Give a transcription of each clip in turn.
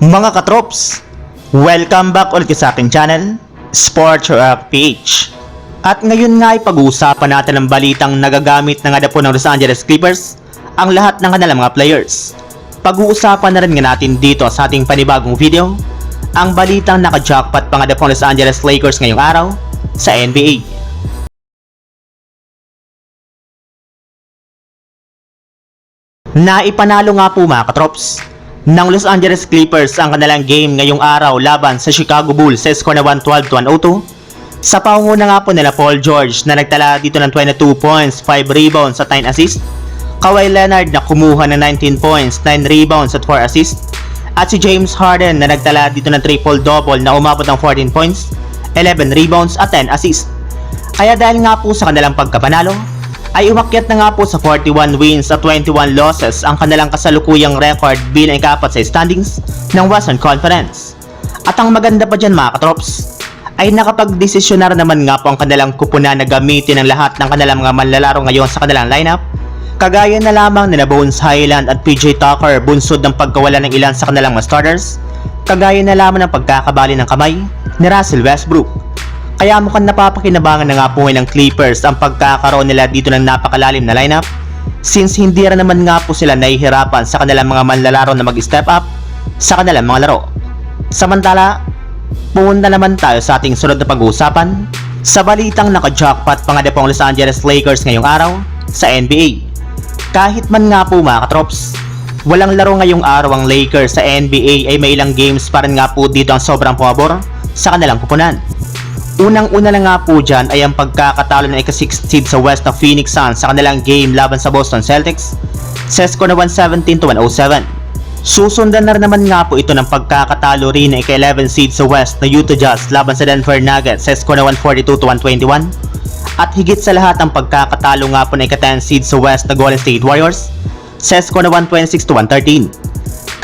Mga katrops, welcome back ulit sa aking channel, Sports Rock PH. At ngayon nga ay pag-uusapan natin ang balitang nagagamit na nga na ng Los Angeles Clippers ang lahat ng kanilang mga players. Pag-uusapan na rin nga natin dito sa ating panibagong video ang balitang naka-jackpot pa nga ng Los Angeles Lakers ngayong araw sa NBA. Naipanalo nga po mga katrops ng Los Angeles Clippers ang kanilang game ngayong araw laban sa Chicago Bulls sa score na 112-102 sa pangunguna nga po nila Paul George na nagtala dito ng 22 points, 5 rebounds at 9 assists. Kawhi Leonard na kumuha ng 19 points, 9 rebounds at 4 assists. At si James Harden na nagtala dito ng triple-double na umabot ng 14 points, 11 rebounds at 10 assists. Kaya dahil nga po sa kanilang pagkapanalo ay umakyat na nga po sa 41 wins at 21 losses ang kanilang kasalukuyang record bilang ikapat sa standings ng Western Conference. At ang maganda pa dyan mga katrops, ay nakapagdesisyon na rin naman nga po ang kanilang kupunan na gamitin ang lahat ng kanilang mga manlalaro ngayon sa kanilang lineup. Kagaya na lamang nila Bones Highland at PJ Tucker bunsod ng pagkawala ng ilan sa kanilang mga starters. Kagaya na lamang ng pagkakabali ng kamay ni Russell Westbrook. Kaya mukhang napapakinabangan na nga po ng Clippers ang pagkakaroon nila dito ng napakalalim na lineup since hindi rin naman nga po sila nahihirapan sa kanilang mga manlalaro na mag-step up sa kanilang mga laro. Samantala, pumunta naman tayo sa ating sunod na pag-uusapan sa balitang naka-jackpot pa nga na po ang Los Angeles Lakers ngayong araw sa NBA. Kahit man nga po mga katrops, walang laro ngayong araw ang Lakers sa NBA ay may ilang games pa rin nga po dito ang sobrang pabor sa kanilang kupunan. Unang-una na nga po dyan ay ang pagkakatalo ng ika-6 seed sa West na Phoenix Suns sa kanilang game laban sa Boston Celtics score na 117 to 107. Susundan na rin naman nga po ito ng pagkakatalo rin ng ika-11 seed sa West na Utah Jazz laban sa Denver Nuggets score na 142 to 121. At higit sa lahat ang pagkakatalo nga po ng ika-10 seed sa West na Golden State Warriors score na 126 to 113.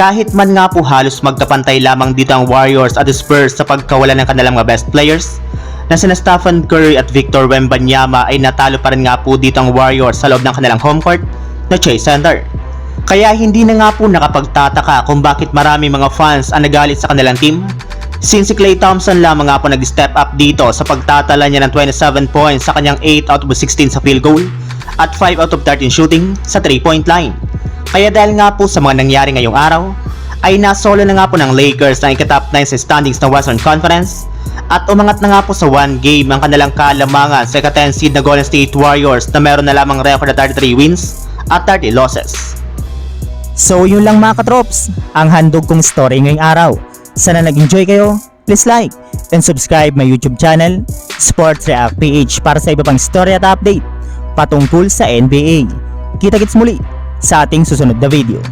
Kahit man nga po halos magkapantay lamang dito ang Warriors at Spurs sa pagkawala ng kanilang mga best players, na sina Stephen Curry at Victor Wembanyama ay natalo pa rin nga po dito ang Warriors sa loob ng kanilang home court na Chase Center. Kaya hindi na nga po nakapagtataka kung bakit marami mga fans ang nagalit sa kanilang team since si Klay Thompson lamang nga po nag-step up dito sa pagtatala niya ng 27 points sa kanyang 8 out of 16 sa field goal at 5 out of 13 shooting sa 3-point line. Kaya dahil nga po sa mga nangyari ngayong araw, ay nasolo na nga po ng Lakers ang ika-top 9 sa standings ng Western Conference at umangat na nga po sa one game ang kanilang kalamangan sa ika-10 seed na Golden State Warriors na meron na lamang record na 33 wins at 30 losses. So yun lang mga katrops, ang handog kong story ngayong araw. Sana nag-enjoy kayo, please like and subscribe my YouTube channel, Sports React PH para sa iba pang story at update patungkol sa NBA. Kita-kits muli sa ating susunod na video.